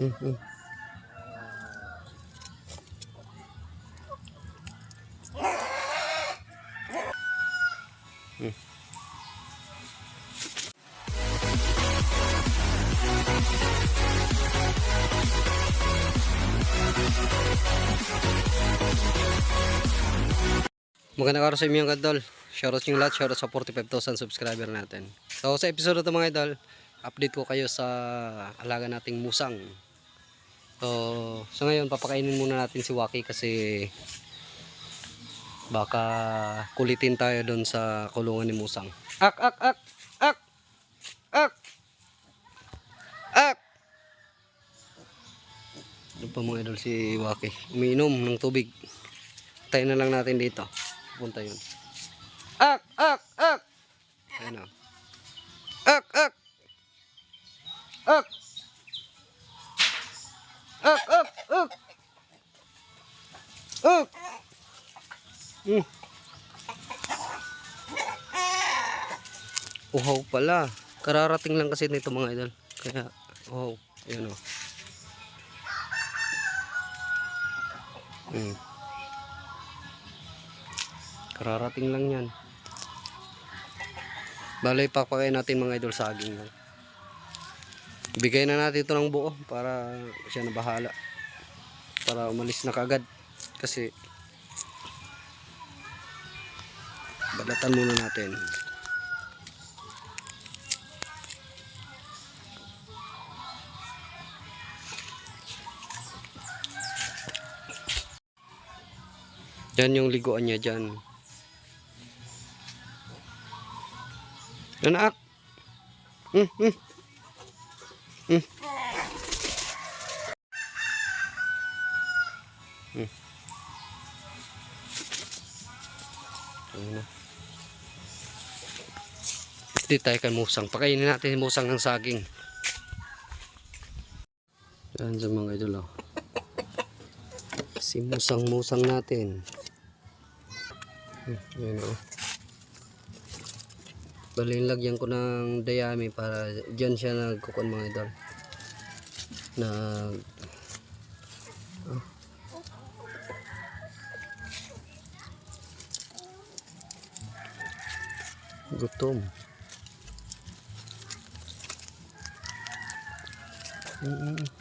Mm, mm. Mm. Magandang araw sa inyo mga idol. Shoutout yung lahat, shoutout sa 45,000 subscriber natin. So sa episode ito mga idol, update ko kayo sa alaga nating musang. So, so ngayon papakainin muna natin si Waki kasi baka kulitin tayo doon sa kulungan ni Musang. Ak ak ak ak ak ak Doon pa mga idol si Waki. Umiinom ng tubig. Tayo na lang natin dito. Punta yun. Ak! Ak! Ak! Ayan o. Ak! Ak! Ak! Ak! Ak! Ak! Ak! Hmm. Uhaw pala. Kararating lang kasi nito mga idol. Kaya, uhaw. Ayan o. Hmm. Kararating lang yan. Balay papakain natin mga idol saging lang. Ibigay na natin ito ng buo para siya na bahala. Para umalis na kagad. Kasi balatan muna natin. Yan yung liguan niya dyan. Anak. Hmm, hmm. Hmm. Hmm. Ayun na. Hindi tayo kay musang. Pakainin natin yung musang ng saging. Yan sa mga idol. oh. Si musang-musang natin. Hmm, Yan o. Bali, lagyan ko ng dayami para dyan siya nagkukon mga idol. Ah. Gutom. Mm -mm.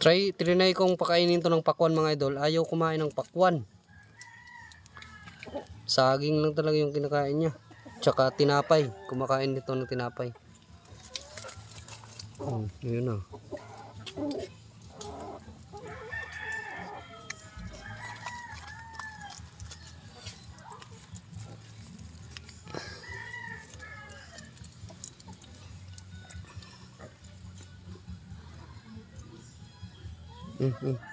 Try, trinay kong pakainin to ng pakwan mga idol. Ayaw kumain ng pakwan. Saging lang talaga yung kinakain niya. Tsaka tinapay. Kumakain nito ng tinapay. Hmm, yun na. Hmm, hmm.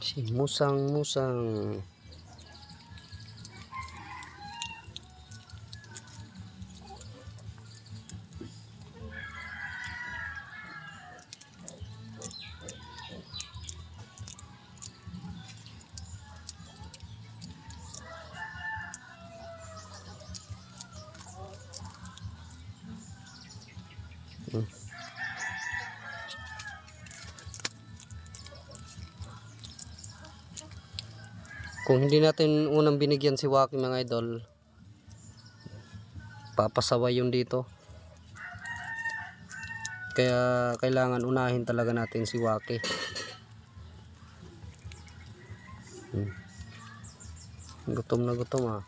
Si Musang Musang. Hmm. Kung hindi natin unang binigyan si Waki mga idol, papasaway yun dito. Kaya kailangan unahin talaga natin si Waki. Hmm. Gutom na gutom ah.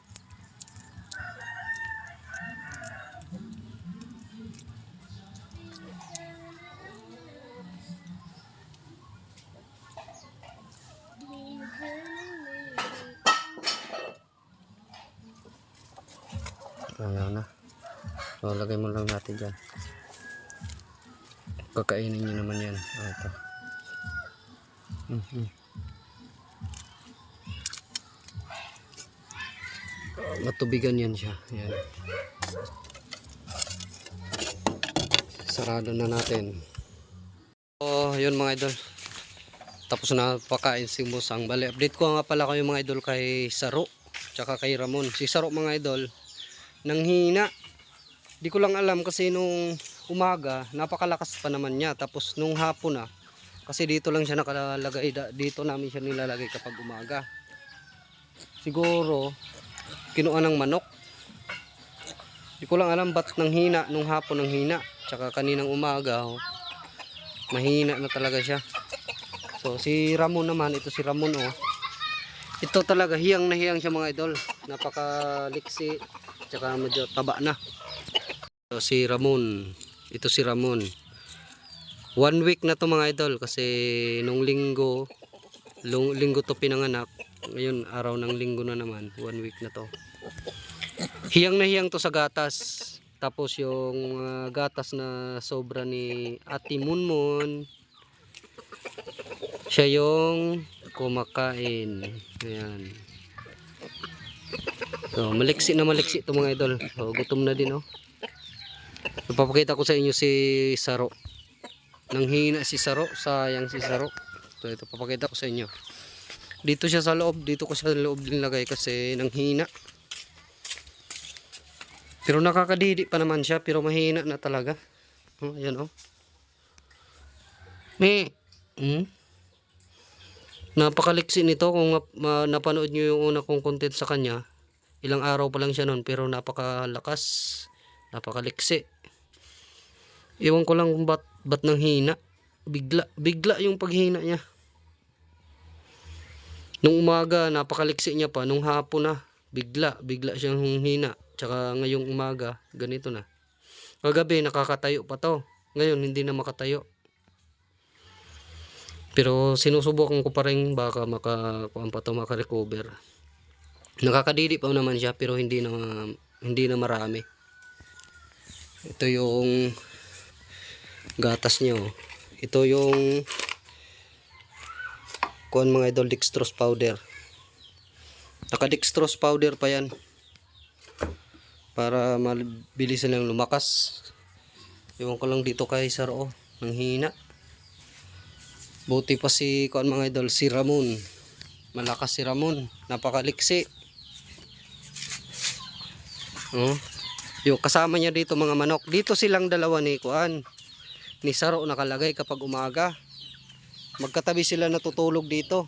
Ayaw na. So, lagay mo lang natin dyan. Kakainin nyo naman yan. Ah, ito. Mhm. Matubigan yan siya. Yan. Sarado na natin. So, yun mga idol. Tapos na pakain si Musang. Bali, update ko nga pala kayo mga idol kay Saro. Tsaka kay Ramon. Si Saro mga idol, nang hina. Di ko lang alam kasi nung umaga, napakalakas pa naman niya. Tapos nung hapon na, kasi dito lang siya nakalagay, dito namin siya nilalagay kapag umaga. Siguro, kinuha ng manok. Di ko lang alam ba't nang hina, nung hapon nang hina. Tsaka kaninang umaga, oh, mahina na talaga siya. So, si Ramon naman, ito si Ramon, oh. Ito talaga, hiyang na hiyang siya mga idol. Napakaliksi, tsaka medyo taba na. So, si Ramon. Ito si Ramon. One week na to mga idol kasi nung linggo, lung, linggo to pinanganak. Ngayon, araw ng linggo na naman. One week na to. Hiyang na hiyang to sa gatas. Tapos yung ah, gatas na sobra ni Ate Munmun. Siya yung kumakain. Ayan. So, maliksi na maliksi to mga idol. So, gutom na din oh. Ipapakita ko sa inyo si Saro. Nang hina si Saro, sayang si Saro. So ito papakita ko sa inyo. Dito siya sa loob, dito ko siya sa loob nilagay kasi nang hina. Pero nakakadidi pa naman siya, pero mahina na talaga. Oh, ayan oh. May, hmm? Napakaliksi nito kung napanood nyo yung una kong content sa kanya. Ilang araw pa lang siya noon pero napakalakas. Napakaliksi. Iwan ko lang kung ba't, ba't nang hina. Bigla, bigla yung paghina niya. Nung umaga, napakaliksi niya pa. Nung hapon na, bigla, bigla siyang hina. Tsaka ngayong umaga, ganito na. Kagabi, nakakatayo pa to. Ngayon, hindi na makatayo. Pero sinusubukan ko pa rin baka maka, pa to, makarecover. Nakakadidi pa naman siya pero hindi na hindi na marami. Ito yung gatas niya oh. Ito yung kuan mga idol dextrose powder. Naka dextrose powder pa yan. Para mabilis silang lumakas. Iwan ko lang dito kay Sir oh, nang hina. Buti pa si kuan mga idol si Ramon. Malakas si Ramon, napakaliksi. Oh. Yung kasama niya dito mga manok. Dito silang dalawa ni kuan. Ni Saro nakalagay kapag umaga. Magkatabi sila natutulog dito.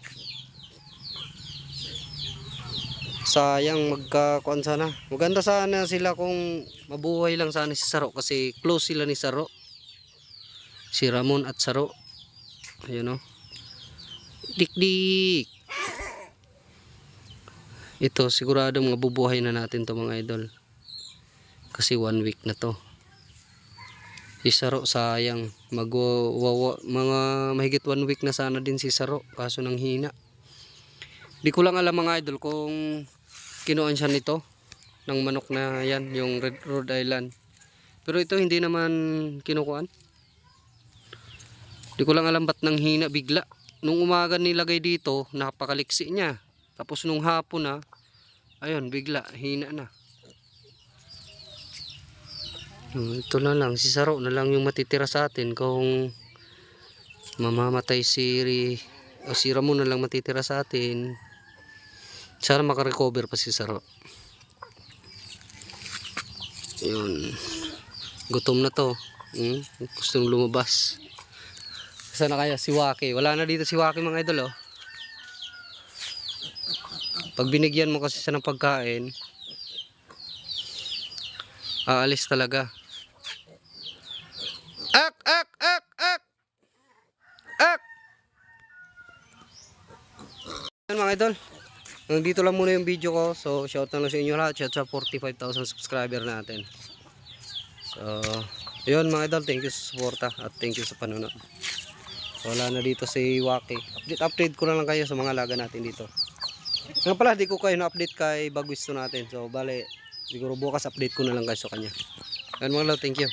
Sayang magka kuan sana. Maganda sana sila kung mabuhay lang sana si Saro kasi close sila ni Saro. Si Ramon at Saro. Ayun oh. Dik-dik. Ito sigurado mga bubuhay na natin to mga idol. Kasi one week na to. Si Saro sayang. Mag wawa, mga mahigit one week na sana din si Saro. Kaso nang hina. Di ko lang alam mga idol kung kinuan siya nito. Ng manok na yan. Yung Red Rhode Island. Pero ito hindi naman kinukuan. Di ko lang alam ba't nang hina bigla. Nung umaga nilagay dito, napakaliksi niya. Tapos nung hapon na, ayun, bigla, hina na. Oh, ito na lang, si Saro na lang yung matitira sa atin kung mamamatay si o si Ramon na lang matitira sa atin. Sana makarecover pa si Saro. Yun. Gutom na to. Hmm? Gustong lumabas. Sana kaya si Waki? Wala na dito si Waki mga idol oh. Pag binigyan mo kasi siya ng pagkain, aalis talaga. Ak! Ak! Mga idol. Hanggang dito lang muna yung video ko. So, shout na lang sa inyo lahat. Shout sa 45,000 subscriber natin. So, yun mga idol. Thank you sa suporta at thank you sa panunod. Wala na dito si Waki. Update, update ko na lang kayo sa mga laga natin dito. Nga pala, di ko kayo na-update kay Bagwisto natin. So, bale, siguro bukas update ko na lang kayo sa kanya. Yan mga love, thank you.